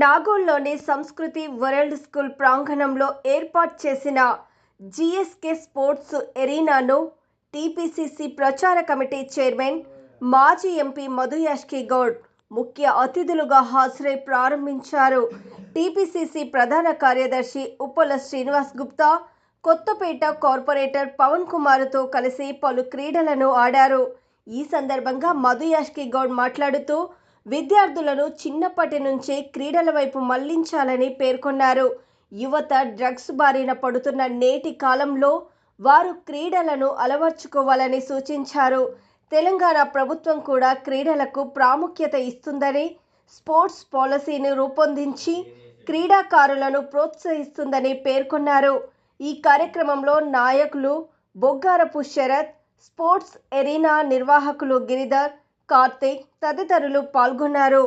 నాగోల్లోని సంస్కృతి world school ప్రాంగణంలో ఏర్పాటు చేసిన జిఎస్కే స్పోర్ట్స్ ఎరీనాను టీపీసీసీ ప్రచార కమిటీ చైర్మన్ మాజీ ఎంపీ మధుయాష్కి గౌడ్ ముఖ్య అతిథులుగా హాజరై ప్రారంభించారు. టీపీసీసీ ప్రధాన కార్యదర్శి ఉప్పల శ్రీనివాస్ గుప్తా కొత్తపేట కార్పొరేటర్ పవన్ కుమార్తో కలిసి పలు క్రీడలను ఆడారు. ఈ సందర్భంగా మధుయాష్కి గౌడ్ మాట్లాడుతూ విద్యార్థులను చిన్నప్పటి నుంచే క్రీడల వైపు మళ్ళించాలని పేర్కొన్నారు. యువత డ్రగ్స్ బారిన పడుతున్న నేటి కాలంలో వారు క్రీడలను అలవర్చుకోవాలని సూచించారు. తెలంగాణ ప్రభుత్వం కూడా క్రీడలకు ప్రాముఖ్యత ఇస్తుందని స్పోర్ట్స్ పాలసీని రూపొందించి క్రీడాకారులను ప్రోత్సహిస్తుందని పేర్కొన్నారు. ఈ కార్యక్రమంలో నాయకులు బొగ్గారపు శరత్ స్పోర్ట్స్ ఎరీనా నిర్వాహకులు గిరిధర్ కార్తీక్ తదితరులు పాల్గొన్నారు.